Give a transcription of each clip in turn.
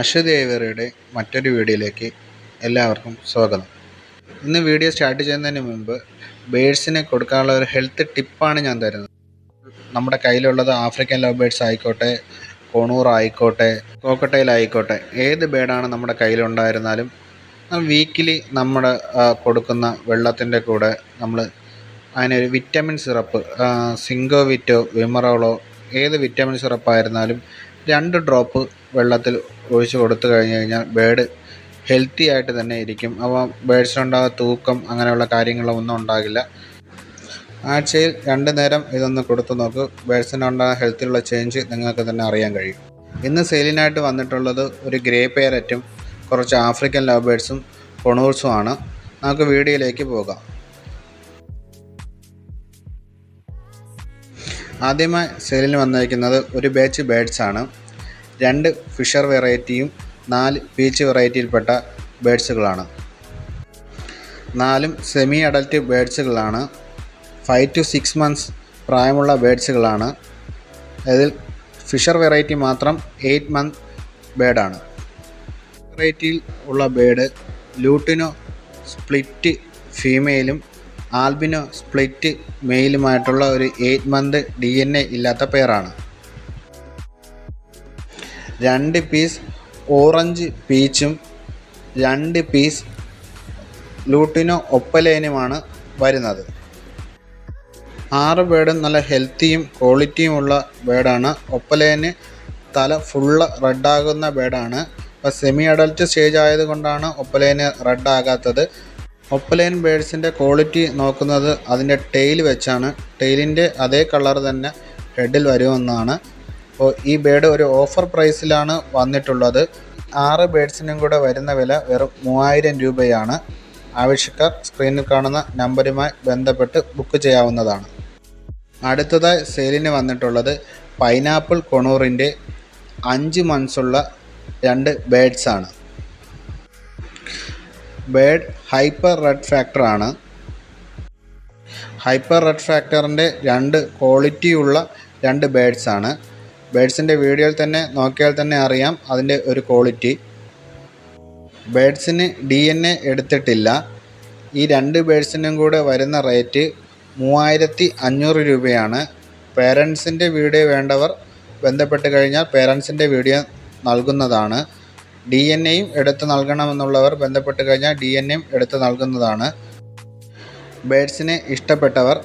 അശ്വതി മറ്റൊരു വീഡിയോയിലേക്ക് എല്ലാവർക്കും സ്വാഗതം. ഇന്ന് വീഡിയോ സ്റ്റാർട്ട് ചെയ്യുന്നതിന് മുമ്പ് ബേഡ്സിന് കൊടുക്കാനുള്ള ഒരു ഹെൽത്ത് ടിപ്പാണ് ഞാൻ തരുന്നത്. നമ്മുടെ കയ്യിലുള്ളത് ആഫ്രിക്കൻ ലവ് ബേഡ്സ് ആയിക്കോട്ടെ കൊണൂർ ആയിക്കോട്ടെ കോക്കട്ടയിൽ ആയിക്കോട്ടെ ഏത് ബേഡാണ് നമ്മുടെ കയ്യിലുണ്ടായിരുന്നാലും വീക്കിലി നമ്മൾ കൊടുക്കുന്ന വെള്ളത്തിന്റെ കൂടെ നമ്മൾ അതിനൊരു വിറ്റമിൻ സിറപ്പ് സിങ്കോവിറ്റോ വിമറോളോ ഏത് വിറ്റമിൻ സിറപ്പായിരുന്നാലും രണ്ട് ഡ്രോപ്പ് വെള്ളത്തിൽ ഒഴിച്ച് കൊടുത്തു കഴിഞ്ഞു കഴിഞ്ഞാൽ ബേഡ് ഹെൽത്തി ആയിട്ട് തന്നെ ഇരിക്കും. അപ്പോൾ ബേഡ്സിനുണ്ടാകുന്ന തൂക്കം അങ്ങനെയുള്ള കാര്യങ്ങളൊന്നും ഉണ്ടാകില്ല. ആഴ്ചയിൽ രണ്ട് നേരം ഇതൊന്ന് കൊടുത്തു നോക്കൂ. ബേഡ്സിനുണ്ടാകുന്ന ഹെൽത്തിലുള്ള ചേഞ്ച് നിങ്ങൾക്ക് തന്നെ അറിയാൻ കഴിയും. ഇന്ന് സെയിലിനായിട്ട് വന്നിട്ടുള്ളത് ഒരു ഗ്രേ പേരറ്റും കുറച്ച് ആഫ്രിക്കൻ ലവ് ബേഡ്സും കൊണൂർസും ആണ്. നമുക്ക് വീഡിയോയിലേക്ക് പോകാം. ആദ്യമായി സെയിലിന് വന്നിരിക്കുന്നത് ഒരു ബാച്ച് ബേഡ്സ് ആണ്. രണ്ട് ഫിഷർ വെറൈറ്റിയും നാല് പീച്ച് വെറൈറ്റിയിൽപ്പെട്ട ബേഡ്സുകളാണ് നാലും സെമി അഡൽറ്റ് ബേഡ്സുകളാണ് ഫൈവ് ടു സിക്സ് മന്ത്സ് പ്രായമുള്ള ബേഡ്സുകളാണ് അതിൽ ഫിഷർ വെറൈറ്റി മാത്രം എയ്റ്റ് മന്ത് ബേഡാണ് വെറൈറ്റിയിൽ ഉള്ള ബേഡ് ലൂട്ടിനോ സ്പ്ലിറ്റ് ഫീമെയിലും ആൽബിനോ സ്പ്ലിറ്റ് മെയിലുമായിട്ടുള്ള ഒരു eight month D N A ഇല്ലാത്ത പെയറാണ് രണ്ട് പീസ് ഓറഞ്ച് പീച്ചും രണ്ട് പീസ് ലൂട്ടിനോ ഒപ്പലേനുമാണ് വരുന്നത്. ആറ് ബേഡും നല്ല ഹെൽത്തിയും ക്വാളിറ്റിയുമുള്ള ബേഡാണ് ഒപ്പലേന് തല ഫുള്ള് റെഡാകുന്ന ബേഡാണ് അപ്പോൾ സെമി അഡൽറ്റ് സ്റ്റേജ് ആയതുകൊണ്ടാണ് ഒപ്പലേന് റെഡാകാത്തത്. ഒപ്പലേൻ ബേഡ്സിന്റെ ക്വാളിറ്റി നോക്കുന്നത് അതിന്റെ ടെയിൽ വെച്ചാണ്. ടെയിലിന്റെ അതേ കളർ തന്നെ ഹെഡിൽ വരുമെന്നാണ്. അപ്പോൾ ഈ ബേഡ് ഒരു ഓഫർ പ്രൈസിലാണ് വന്നിട്ടുള്ളത്. ആറ് ബേഡ്സിനും കൂടെ വരുന്ന വില വെറും മൂവായിരം രൂപയാണ്. ആവശ്യക്കാർ സ്ക്രീനിൽ കാണുന്ന നമ്പറുമായി ബന്ധപ്പെട്ട് ബുക്ക് ചെയ്യാവുന്നതാണ്. അടുത്തതായി സെയിലിന് വന്നിട്ടുള്ളത് പൈനാപ്പിൾ കൊണൂറിന്റെ അഞ്ച് മന്ത്സുള്ള രണ്ട് ബേഡ്സാണ്. ബേഡ് ഹൈപ്പർ റെഡ് ഫാക്ടറാണ് ഹൈപ്പർ റെഡ് ഫാക്ടറിന്റെ രണ്ട് ക്വാളിറ്റിയുള്ള രണ്ട് ബേഡ്സ് ആണ് ബേഡ്സിന്റെ വീഡിയോയിൽ തന്നെ നോക്കിയാൽ തന്നെ അറിയാം അതിന്റെ ഒരു ക്വാളിറ്റി. ബേഡ്സിന് ഡി എൻ എ എടുത്തിട്ടില്ല. ഈ രണ്ട് ബേഡ്സിനും കൂടെ വരുന്ന റേറ്റ് മൂവായിരത്തി അഞ്ഞൂറ് രൂപയാണ്. പേരൻസിന്റെ വീഡിയോ വേണ്ടവർ ബന്ധപ്പെട്ട് കഴിഞ്ഞാൽ പേരൻസിന്റെ വീഡിയോ നൽകുന്നതാണ്. ഡി എൻ എയും എടുത്ത് നൽകണമെന്നുള്ളവർ ബന്ധപ്പെട്ട് കഴിഞ്ഞാൽ ഡി എൻ എയും എടുത്ത് നൽകുന്നതാണ്. ബേഡ്സിനെ ഇഷ്ടപ്പെട്ടവർ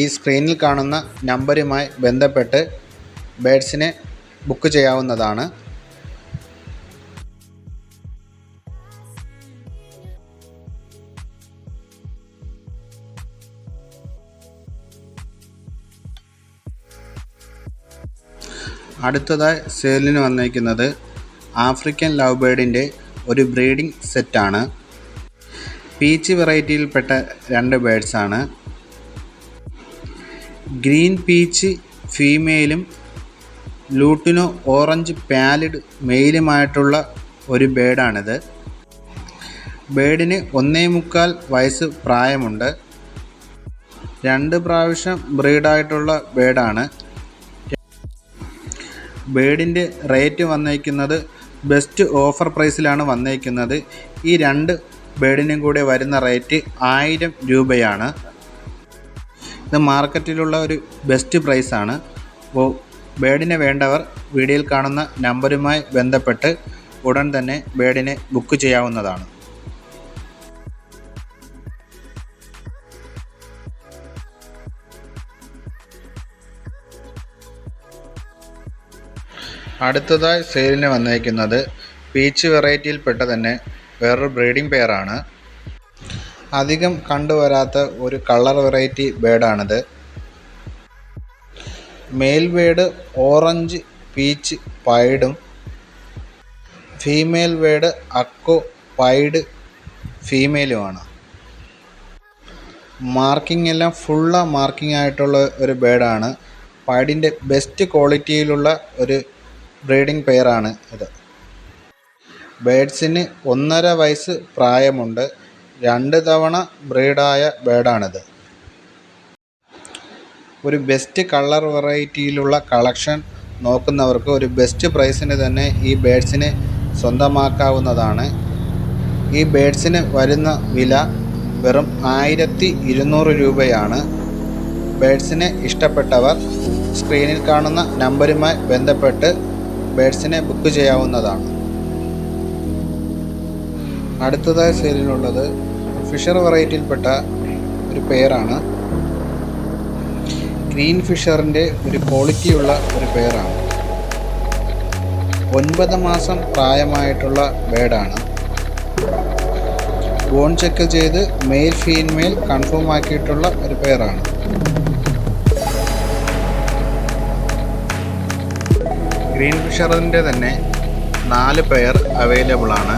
ഈ സ്ക്രീനിൽ കാണുന്ന നമ്പറുമായി ബന്ധപ്പെട്ട് ബേഡ്സിനെ ബുക്ക് ചെയ്യാവുന്നതാണ്. അടുത്തതായി സെയിലിന് വന്നിരിക്കുന്നത് ആഫ്രിക്കൻ ലവ് ബേഡിന്റെ ഒരു ബ്രീഡിംഗ് സെറ്റാണ്. പീച്ച് വെറൈറ്റിയിൽപ്പെട്ട രണ്ട് ബേഡ്സാണ് ഗ്രീൻ പീച്ച് ഫീമെയിലും ലൂട്ടിനോ ഓറഞ്ച് പാലിഡ് മെയിലുമായിട്ടുള്ള ഒരു ബേഡാണിത്. ബേഡിന് ഒന്നേ മുക്കാൽ വയസ്സ് പ്രായമുണ്ട്. രണ്ട് പ്രാവശ്യം ബ്രീഡായിട്ടുള്ള ബേഡാണ്. ബേഡിന്റെ റേറ്റ് വന്നേക്കുന്നത് ബെസ്റ്റ് ഓഫർ പ്രൈസിലാണ് വന്നേക്കുന്നത്. ഈ രണ്ട് ബേഡിനും കൂടെ വരുന്ന റേറ്റ് ആയിരം രൂപയാണ്. ഇത് മാർക്കറ്റിലുള്ള ഒരു ബെസ്റ്റ് പ്രൈസാണ്. അപ്പോൾ ബേഡിനെ വേണ്ടവർ വീഡിയോയിൽ കാണുന്ന നമ്പറുമായി ബന്ധപ്പെട്ട് ഉടൻ തന്നെ ബേഡിനെ ബുക്ക് ചെയ്യാവുന്നതാണ്. അടുത്തതായി സെയിലിന് വന്നേക്കുന്നത് പീച്ച് വെറൈറ്റിയിൽപ്പെട്ട തന്നെ വേറൊരു ബ്രീഡിംഗ് പെയറാണ്. അധികം കണ്ടുവരാത്ത ഒരു കളർ വെറൈറ്റി ബേഡാണിത്. മെയിൽ ബേഡ് ഓറഞ്ച് പീച്ച് പൈഡും. ഫീമെയിൽ വേഡ് അക്കോ പൈഡ് ഫീമെയിലുമാണ്. മാർക്കിംഗ് എല്ലാം ഫുള്ള മാർക്കിംഗ് ആയിട്ടുള്ള ഒരു ബേഡാണ്. പൈഡിന്റെ ബെസ്റ്റ് ക്വാളിറ്റിയിലുള്ള ഒരു ബ്രീഡിംഗ് പെയറാണ് ഇത്. ബേഡ്സിന് ഒന്നര വയസ്സ് പ്രായമുണ്ട്. രണ്ട് തവണ ബ്രീഡായ ബേഡാണിത്. ഒരു ബെസ്റ്റ് കളർ വെറൈറ്റിയിലുള്ള കളക്ഷൻ നോക്കുന്നവർക്ക് ഒരു ബെസ്റ്റ് പ്രൈസിന് തന്നെ ഈ ബേഡ്സിനെ സ്വന്തമാക്കാവുന്നതാണ്. ഈ ബേഡ്സിന് വരുന്ന വില വെറും ആയിരത്തി ഇരുന്നൂറ് രൂപയാണ് ബേഡ്സിനെ ഇഷ്ടപ്പെട്ടവർ സ്ക്രീനിൽ കാണുന്ന നമ്പരുമായി ബന്ധപ്പെട്ട് ബേഡ്സിനെ ബുക്ക് ചെയ്യാവുന്നതാണ്. അടുത്തതായി സെയിലിനുള്ളത് ഫിഷർ വെറൈറ്റിയിൽപ്പെട്ട ഒരു പെയറാണ് ഗ്രീൻ ഫിഷറിന്റെ ഒരു ക്വാളിറ്റിയുള്ള ഒരു പേരാണ്. ഒൻപത് മാസം പ്രായമായിട്ടുള്ള ബേഡാണ്. ബോൺ ചെക്ക് ചെയ്ത് മെയിൽ ഫീമെയിൽ കൺഫേം ആക്കിയിട്ടുള്ള ഒരു പേരാണ്. ഗ്രീൻ ഫിഷറിന്റെ തന്നെ നാല് പെയർ അവൈലബിൾ ആണ്.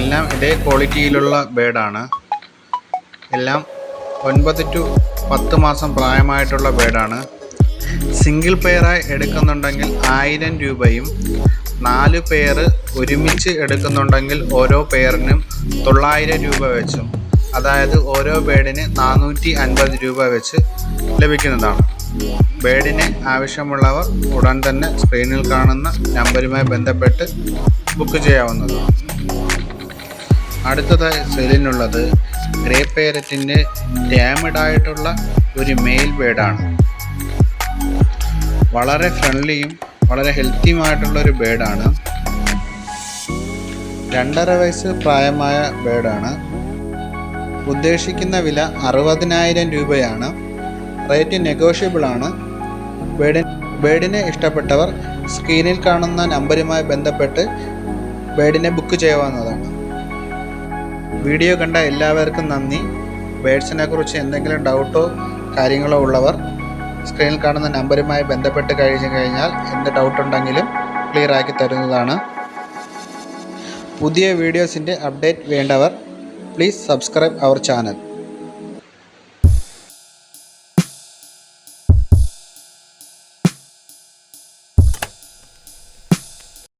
എല്ലാം ഇതേ ക്വാളിറ്റിയിലുള്ള ബേഡാണ്. എല്ലാം ഒൻപത് ടു പത്ത് മാസം പ്രായമായിട്ടുള്ള ബേഡാണ് സിംഗിൾ പെയറായി എടുക്കുന്നുണ്ടെങ്കിൽ ആയിരം രൂപയും നാല് പെയർ ഒരുമിച്ച് എടുക്കുന്നുണ്ടെങ്കിൽ ഓരോ പെയറിനും തൊള്ളായിരം രൂപ വെച്ചും. അതായത് ഓരോ ബേഡിന് നാനൂറ്റി അൻപത് രൂപ വെച്ച് ലഭിക്കുന്നതാണ്. ബേഡിന് ആവശ്യമുള്ളവർ ഉടൻ തന്നെ സ്ക്രീനിൽ കാണുന്ന നമ്പരുമായി ബന്ധപ്പെട്ട് ബുക്ക് ചെയ്യാവുന്നതാണ്. അടുത്തതായി സെയിലിനുള്ളത് ഗ്രേ പേരറ്റിന്റെ ഡാമഡ് ആയിട്ടുള്ള ഒരു മെയിൽ ബേഡാണ്. വളരെ ഫ്രണ്ട്ലിയും വളരെ ഹെൽത്തിയുമായിട്ടുള്ള ഒരു ബേഡാണ്. രണ്ടര വയസ്സ് പ്രായമായ ബേഡാണ്. ഉദ്ദേശിക്കുന്ന വില അറുപതിനായിരം രൂപയാണ്. റേറ്റ് നെഗോഷ്യബിൾ ആണ് ബേഡി ബേഡിനെ ഇഷ്ടപ്പെട്ടവർ സ്ക്രീനിൽ കാണുന്ന നമ്പരുമായി ബന്ധപ്പെട്ട് ബേഡിനെ ബുക്ക് ചെയ്യാവുന്നതാണ്. വീഡിയോ കണ്ട എല്ലാവർക്കും നന്ദി. ബേഡ്സിനെ കുറിച്ച് എന്തെങ്കിലും ഡൗട്ടോ കാര്യങ്ങളോ ഉള്ളവർ സ്ക്രീനിൽ കാണുന്ന നമ്പറുമായി ബന്ധപ്പെട്ട് കഴിഞ്ഞു കഴിഞ്ഞാൽ എന്ത് ഡൗട്ട് ഉണ്ടെങ്കിലും ക്ലിയർ ആക്കി തരുന്നതാണ്. പുതിയ വീഡിയോസിന്റെ അപ്ഡേറ്റ് വേണ്ടവർ പ്ലീസ് സബ്സ്ക്രൈബ് അവർ ചാനൽ